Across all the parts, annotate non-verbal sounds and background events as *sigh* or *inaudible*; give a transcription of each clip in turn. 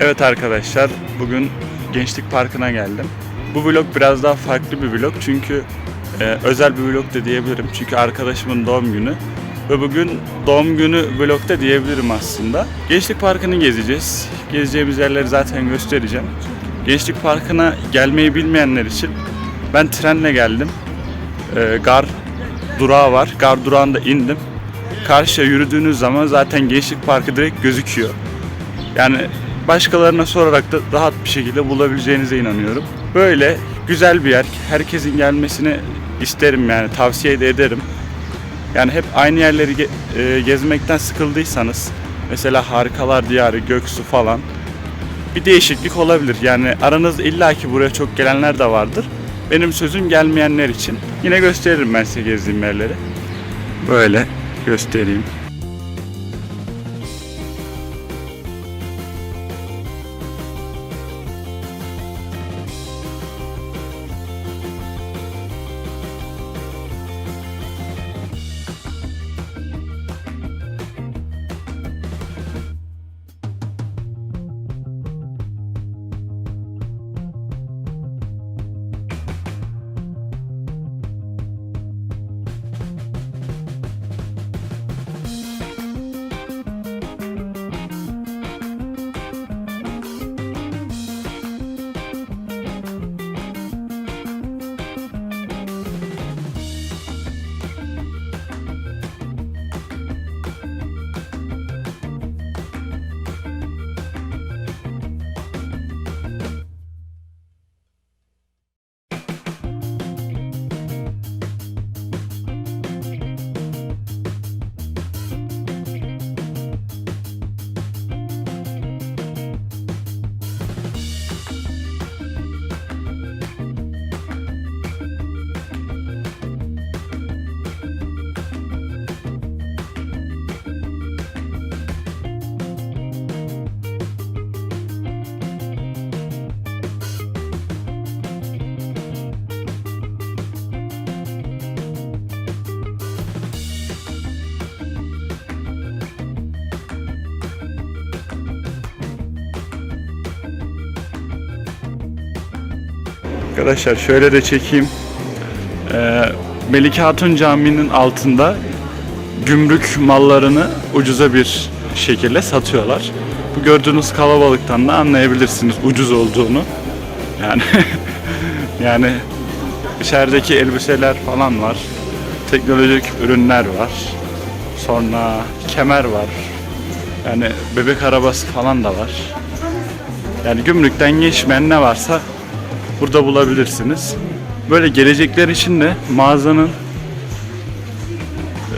Evet arkadaşlar, bugün Gençlik Parkı'na geldim. Bu vlog biraz daha farklı bir vlog çünkü e, özel bir vlog da diyebilirim. Çünkü arkadaşımın doğum günü ve bugün doğum günü vlog da diyebilirim aslında. Gençlik Parkı'nı gezeceğiz. Gezeceğimiz yerleri zaten göstereceğim. Gençlik Parkı'na gelmeyi bilmeyenler için ben trenle geldim. E, gar durağı var. Gar durağında indim. Karşıya yürüdüğünüz zaman zaten Gençlik Parkı direkt gözüküyor. Yani başkalarına sorarak da rahat bir şekilde bulabileceğinize inanıyorum. Böyle güzel bir yer. Herkesin gelmesini isterim yani tavsiye de ederim. Yani hep aynı yerleri ge- e, gezmekten sıkıldıysanız mesela Harikalar Diyarı, Göksu falan bir değişiklik olabilir. Yani aranızda illaki buraya çok gelenler de vardır. Benim sözüm gelmeyenler için. Yine gösteririm ben size gezdiğim yerleri. Böyle göstereyim. Arkadaşlar şöyle de çekeyim. Ee, Melike Hatun Camii'nin altında gümrük mallarını ucuza bir şekilde satıyorlar. Bu gördüğünüz kalabalıktan da anlayabilirsiniz ucuz olduğunu. Yani *laughs* yani içerideki elbiseler falan var. Teknolojik ürünler var. Sonra kemer var. Yani bebek arabası falan da var. Yani gümrükten geçmeyen ne varsa burada bulabilirsiniz. Böyle gelecekler için de mağazanın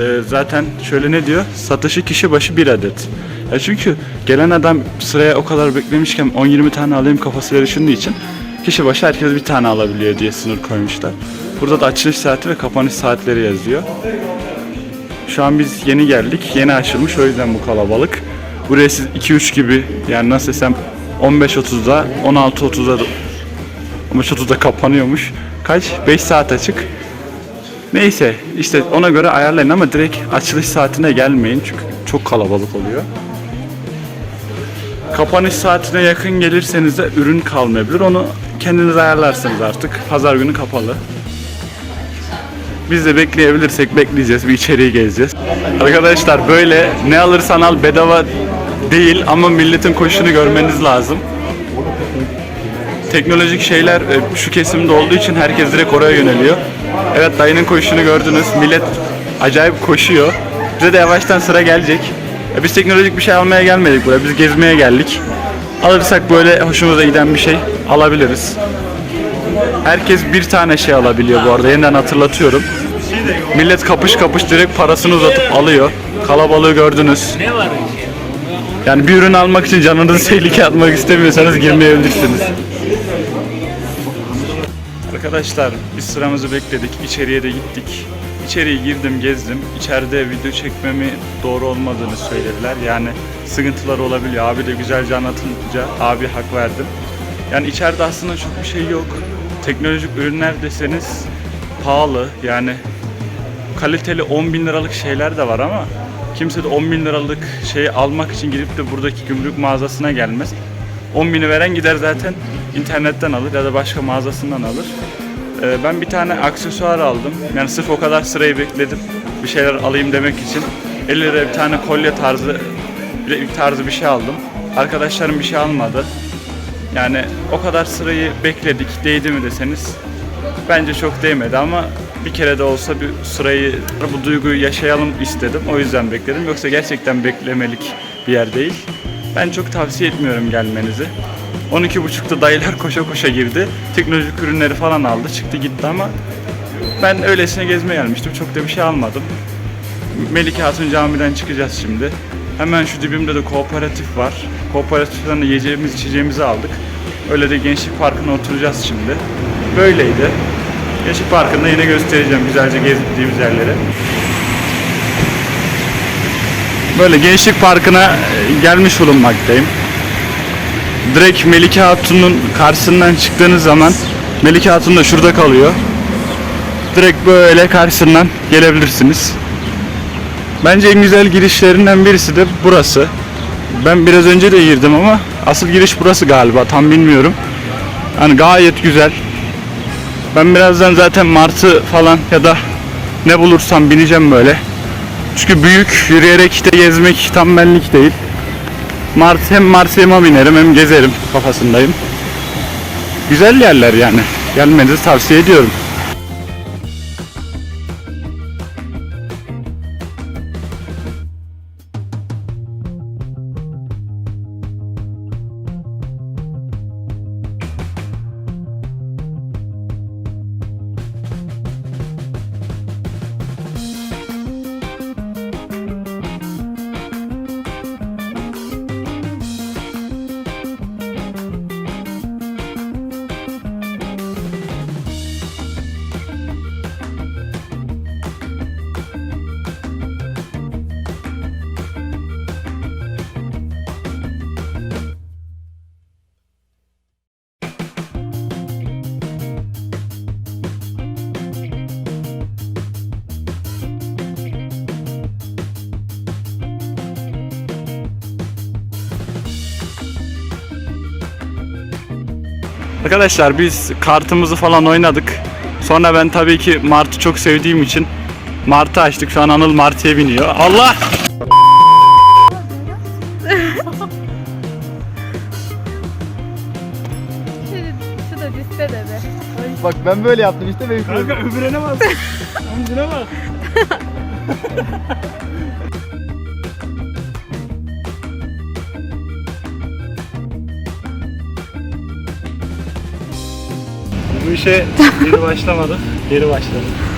e, zaten şöyle ne diyor? Satışı kişi başı bir adet. Ya çünkü gelen adam sıraya o kadar beklemişken 10-20 tane alayım kafasıyla düşündüğü için kişi başı herkes bir tane alabiliyor diye sınır koymuşlar. Burada da açılış saati ve kapanış saatleri yazıyor. Şu an biz yeni geldik. Yeni açılmış o yüzden bu kalabalık. Buraya siz 2-3 gibi yani nasıl desem 15.30'da 16.30'da 15.30'da kapanıyormuş. Kaç? 5 saat açık. Neyse işte ona göre ayarlayın ama direkt açılış saatine gelmeyin çünkü çok kalabalık oluyor. Kapanış saatine yakın gelirseniz de ürün kalmayabilir. Onu kendiniz ayarlarsınız artık. Pazar günü kapalı. Biz de bekleyebilirsek bekleyeceğiz. Bir içeriği gezeceğiz. Arkadaşlar böyle ne alırsan al bedava değil ama milletin koşunu görmeniz lazım. Teknolojik şeyler e, şu kesimde olduğu için herkes direkt oraya yöneliyor. Evet dayının koşunu gördünüz. Millet acayip koşuyor. Bize de yavaştan sıra gelecek. E, Biz teknolojik bir şey almaya gelmedik buraya. Biz gezmeye geldik. Alırsak böyle hoşumuza giden bir şey alabiliriz. Herkes bir tane şey alabiliyor bu arada. Yeniden hatırlatıyorum. Millet kapış kapış direkt parasını uzatıp alıyor. Kalabalığı gördünüz. Yani bir ürün almak için canınızı *laughs* tehlikeye atmak istemiyorsanız girmeyebilirsiniz. Arkadaşlar biz sıramızı bekledik. İçeriye de gittik. İçeriye girdim, gezdim. İçeride video çekmemi doğru olmadığını söylediler. Yani sıkıntılar olabiliyor. Abi de güzelce anlatınca abi hak verdim. Yani içeride aslında çok bir şey yok. Teknolojik ürünler deseniz pahalı. Yani kaliteli 10 bin liralık şeyler de var ama kimse de 10 bin liralık şeyi almak için gidip de buradaki gümrük mağazasına gelmez. 10 bini veren gider zaten internetten alır ya da başka mağazasından alır. Ee, ben bir tane aksesuar aldım. Yani sırf o kadar sırayı bekledim. Bir şeyler alayım demek için. 50 liraya bir tane kolye tarzı bir tarzı bir şey aldım. Arkadaşlarım bir şey almadı. Yani o kadar sırayı bekledik. Değdi mi deseniz bence çok değmedi ama bir kere de olsa bir sırayı bu duyguyu yaşayalım istedim. O yüzden bekledim. Yoksa gerçekten beklemelik bir yer değil. Ben çok tavsiye etmiyorum gelmenizi. 12.30'da dayılar koşa koşa girdi. Teknolojik ürünleri falan aldı. Çıktı gitti ama ben öylesine gezmeye gelmiştim. Çok da bir şey almadım. Melike Hatun Camii'den çıkacağız şimdi. Hemen şu dibimde de kooperatif var. Kooperatiften de yiyeceğimiz içeceğimizi aldık. Öyle de Gençlik Parkı'na oturacağız şimdi. Böyleydi. Gençlik Parkı'nda yine göstereceğim güzelce gezdiğimiz yerleri. Böyle Gençlik Parkı'na e, gelmiş bulunmaktayım. Direkt Melike Hatun'un karşısından çıktığınız zaman Melike Hatun da şurada kalıyor. Direkt böyle karşısından gelebilirsiniz. Bence en güzel girişlerinden birisi de burası. Ben biraz önce de girdim ama asıl giriş burası galiba tam bilmiyorum. Yani gayet güzel. Ben birazdan zaten martı falan ya da ne bulursam bineceğim böyle. Çünkü büyük yürüyerek de gezmek tam benlik değil. Mart hem Marsiyema binerim hem gezerim kafasındayım. Güzel yerler yani. Gelmenizi tavsiye ediyorum. Arkadaşlar biz kartımızı falan oynadık. Sonra ben tabii ki Mart'ı çok sevdiğim için Mart'ı açtık. Şu an Anıl Martı'ya biniyor. Allah! Şu da düşse de be. Bak ben böyle yaptım işte benim Kanka öbürüne bak. Omzuna bak. Bu işe geri başlamadık. Geri başladık.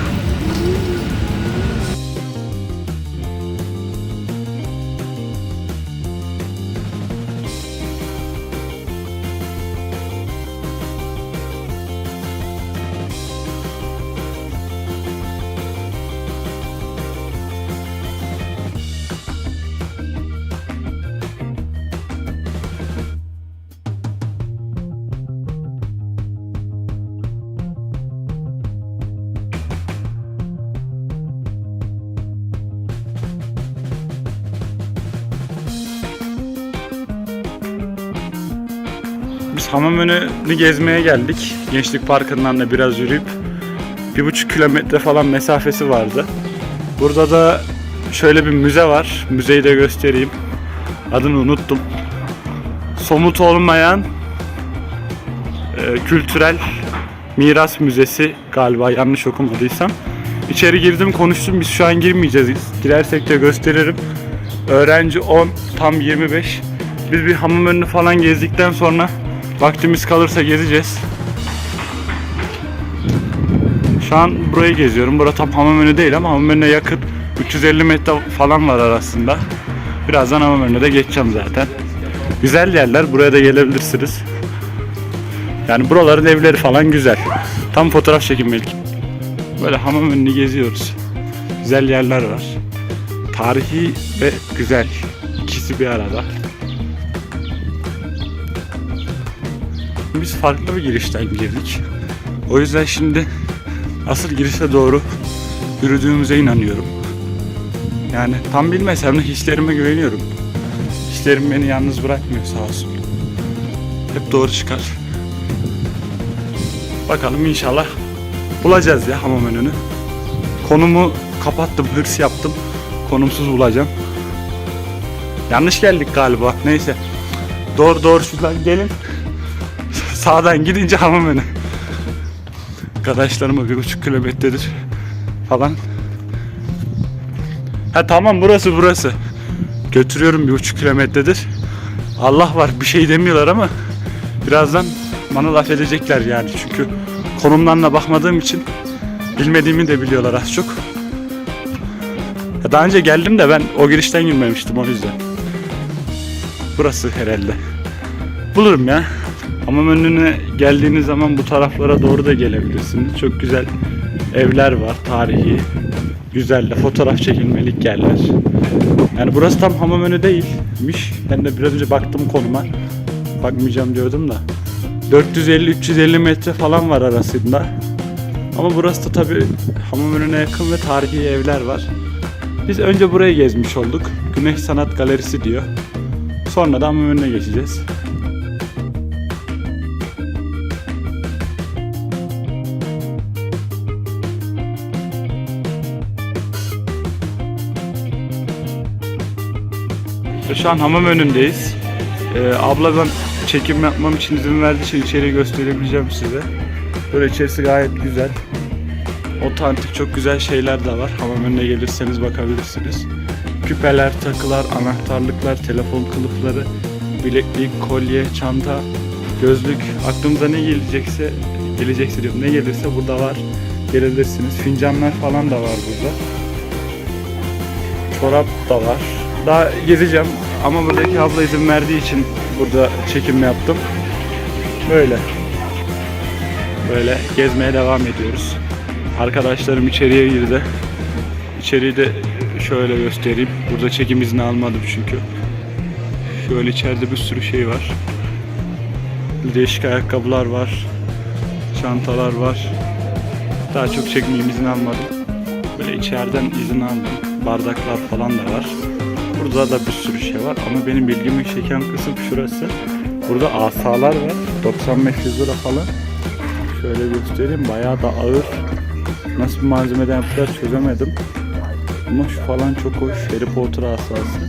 Hamamönü'nü gezmeye geldik. Gençlik Parkı'ndan da biraz yürüyüp bir buçuk kilometre falan mesafesi vardı. Burada da şöyle bir müze var. Müzeyi de göstereyim. Adını unuttum. Somut olmayan e, kültürel miras müzesi galiba yanlış okumadıysam. İçeri girdim konuştum biz şu an girmeyeceğiz. Girersek de gösteririm. Öğrenci 10 tam 25. Biz bir hamam önünü falan gezdikten sonra vaktimiz kalırsa gezeceğiz. Şu an burayı geziyorum. Burası tam hamam önü değil ama hamam önüne yakın. 350 metre falan var arasında. Birazdan hamam önüne de geçeceğim zaten. Güzel yerler. Buraya da gelebilirsiniz. Yani buraların evleri falan güzel. Tam fotoğraf çekinmelik. Böyle hamam önünü geziyoruz. Güzel yerler var. Tarihi ve güzel. İkisi bir arada. Biz farklı bir girişten girdik. O yüzden şimdi asıl girişe doğru yürüdüğümüze inanıyorum. Yani tam bilmesem de hislerime güveniyorum. Hislerim beni yalnız bırakmıyor sağ olsun. Hep doğru çıkar. Bakalım inşallah bulacağız ya hamam önünü. Konumu kapattım, hırs yaptım. Konumsuz bulacağım. Yanlış geldik galiba. Neyse. Doğru doğru şuradan gelin. Sağdan gidince hamam önü. Arkadaşlarıma bir buçuk kilometredir falan. Ha tamam burası burası. Götürüyorum bir buçuk kilometredir. Allah var bir şey demiyorlar ama birazdan bana laf edecekler yani. Çünkü konumdan da bakmadığım için bilmediğimi de biliyorlar az çok. Ya daha önce geldim de ben o girişten girmemiştim o yüzden. Burası herhalde. Bulurum ya. Hamam önüne geldiğiniz zaman bu taraflara doğru da gelebilirsiniz. Çok güzel evler var, tarihi. Güzel de fotoğraf çekilmelik yerler. Yani burası tam hamam önü değilmiş. Ben de biraz önce baktım konuma. Bakmayacağım diyordum da. 450-350 metre falan var arasında. Ama burası da tabi hamam önüne yakın ve tarihi evler var. Biz önce burayı gezmiş olduk. Güneş Sanat Galerisi diyor. Sonra da hamam önüne geçeceğiz. Şu an hamam önündeyiz. Ee, abla ben çekim yapmam için izin verdiği için içeri gösterebileceğim size. Böyle içerisi gayet güzel. Otantik çok güzel şeyler de var. Hamam önüne gelirseniz bakabilirsiniz. Küpeler, takılar, anahtarlıklar, telefon kılıfları, bileklik, kolye, çanta, gözlük. Aklımıza ne gelecekse, gelecekse diyorum ne gelirse burada var. Gelebilirsiniz. Fincanlar falan da var burada. Çorap da var. Daha gezeceğim ama buradaki abla izin verdiği için burada çekim yaptım. Böyle. Böyle gezmeye devam ediyoruz. Arkadaşlarım içeriye girdi. İçeriği de şöyle göstereyim. Burada çekim izni almadım çünkü. Şöyle içeride bir sürü şey var. Değişik ayakkabılar var. Çantalar var. Daha çok çekmeyeyim izin almadım. Böyle içeriden izin aldım. Bardaklar falan da var. Burada da bir sürü şey var ama benim bilgimi çeken kısım şurası. Burada asalar var. 95 lira falan. Şöyle göstereyim. Bayağı da ağır. Nasıl bir malzemeden yaptılar çözemedim. Ama şu falan çok hoş. Harry Potter asası.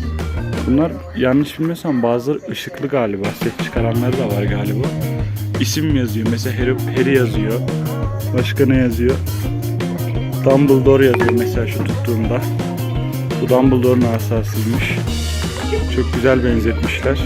Bunlar yanlış bilmiyorsam bazıları ışıklı galiba. Ses çıkaranları da var galiba. İsim yazıyor. Mesela Harry, Harry yazıyor. Başka ne yazıyor? Dumbledore yazıyor mesela şu tuttuğumda. Bu Dumbledore'un asasıymış. Çok güzel benzetmişler.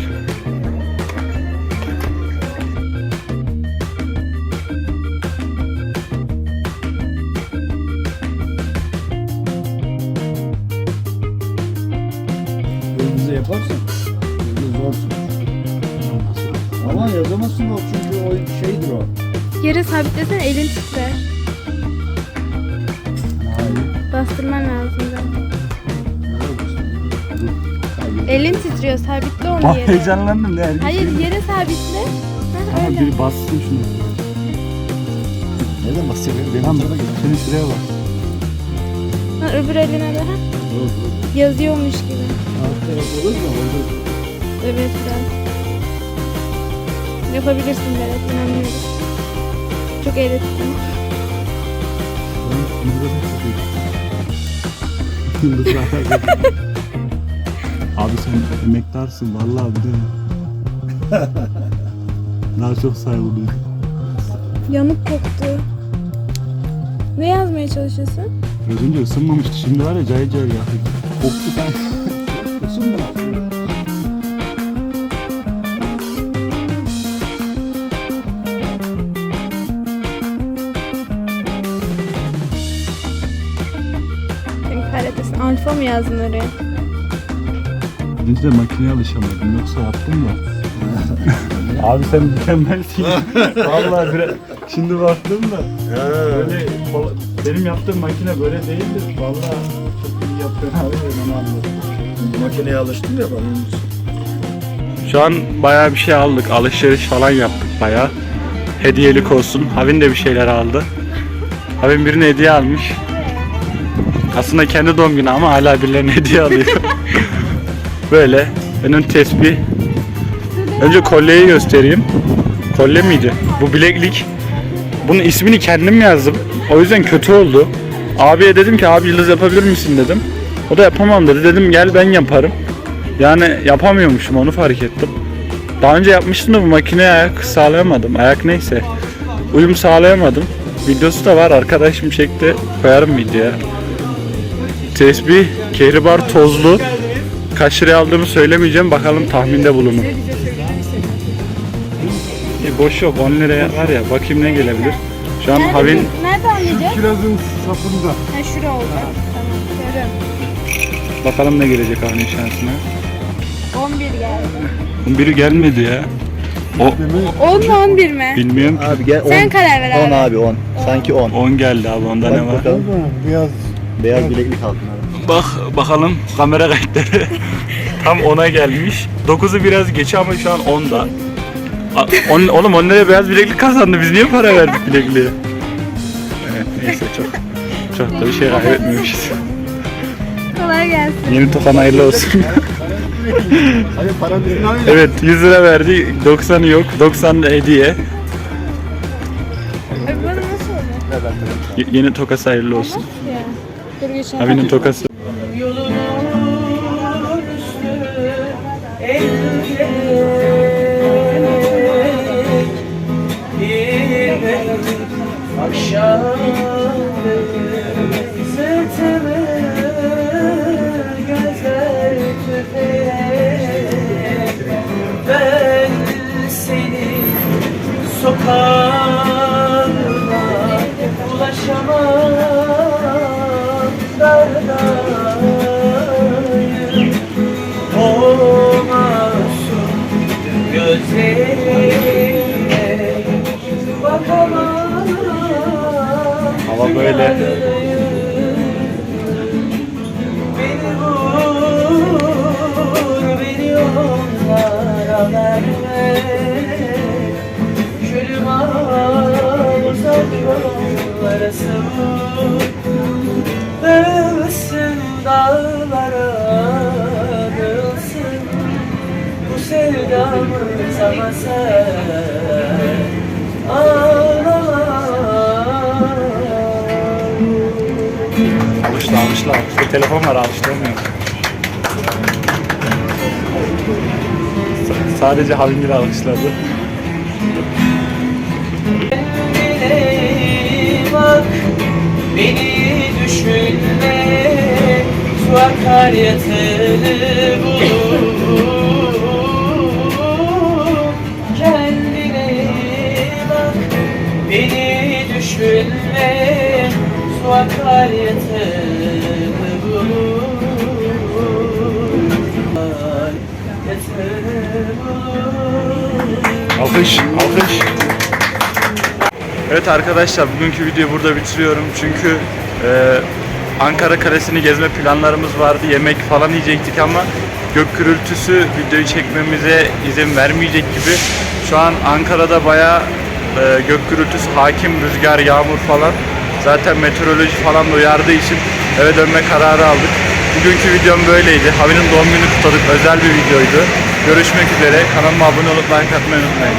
Ah yere. heyecanlandım ne Hayır yere sabitle. Ha, Ama öyle. biri bassın şunu. Neden bahsediyorsun? Benim Tamam tarafa git. senin şuraya bak. Ha, öbür eline de ha. Yazıyormuş gibi. Alt taraf olur mu? Olur. Evet biraz. Yapabilirsin Berat inanıyorum. Çok eğrettim. *laughs* *laughs* Abi sen emektarsın vallahi bir de. *laughs* Daha çok saygılıyım. Yanık koktu. Ne yazmaya çalışıyorsun? Biraz önce ısınmamıştı. Şimdi var ya cayır cayır ya. Koktu ben. Isın mı? Sen kahretmesin. Alfa mı yazdın oraya? Önce de makineye alışamadım. Yoksa yaptım da. *laughs* Abi sen mükemmelsin. *laughs* Vallahi biraz... Şimdi baktım da. Böyle benim yaptığım makine böyle değildir. Vallahi çok iyi yapıyorsun abi ben onu anladım. Makineye alıştım ya ben. onun için. Şu an bayağı bir şey aldık. Alışveriş falan yaptık bayağı. Hediyelik olsun. Havin de bir şeyler aldı. Havin birine hediye almış. Aslında kendi doğum günü ama hala birilerine hediye alıyor. *laughs* Böyle. Benim tesbih. Önce kolyeyi göstereyim. Kolye miydi? Bu bileklik. Bunun ismini kendim yazdım. O yüzden kötü oldu. Abiye dedim ki abi yıldız yapabilir misin dedim. O da yapamam dedi. Dedim gel ben yaparım. Yani yapamıyormuşum onu fark ettim. Daha önce yapmıştım da bu makineye ayak sağlayamadım. Ayak neyse. Uyum sağlayamadım. Videosu da var. Arkadaşım çekti. Koyarım videoya. Tesbih, kehribar tozlu. Kaç liraya aldığımı söylemeyeceğim. Bakalım tahminde bulunun. E, boş yok. 10 liraya var ya. Bakayım ne gelebilir. Şu an Havin Nerede anlayacağız? Kirazın sapında. Ha şura olacak. Tamam. Görüyorum. bakalım ne gelecek Havin şansına. 11 geldi. Biri gelmedi ya. O 10 mu 11 mi? bilmiyorum ki. Abi gel 10. Sen karar ver 10 abi. abi 10. Sanki 10. 10 geldi abi. Onda ne Bak var? bakalım. Beyaz. Beyaz bileklik altın abi. Bak bakalım kamera kayıtları *laughs* tam 10'a gelmiş. 9'u biraz geç ama şu an 10'da. A- on, oğlum 10 liraya beyaz bileklik kazandı. Biz niye para verdik bilekliğe? Evet neyse çok çok da bir şey kaybetmemişiz. Kolay gelsin. Yeni tokan hayırlı olsun. Hayır para bizim evet 100 lira verdi. 90'ı yok. 90 da hediye. Abi bana nasıl? Y- yeni tokası hayırlı olsun. Ya. Dur geçen. Abinin tokası. Hava böyle. Yollara savur Dağılsın dağlara, dağılsın Bu sevdamız ama sen ağlama Alışla alışla. Bir telefon var alıştıramıyorum. S- sadece Havingil alışladı. Beni düşünme Su akar yatını bul Bul Alkış, alkış. Evet arkadaşlar bugünkü videoyu burada bitiriyorum çünkü e, Ankara Kalesi'ni gezme planlarımız vardı. Yemek falan yiyecektik ama gök gürültüsü videoyu çekmemize izin vermeyecek gibi. Şu an Ankara'da bayağı e, gök gürültüsü hakim, rüzgar, yağmur falan. Zaten meteoroloji falan da uyardığı için eve dönme kararı aldık. Bugünkü videom böyleydi. Havi'nin doğum günü kutladık. Özel bir videoydu. Görüşmek üzere. Kanalıma abone olup like atmayı unutmayın.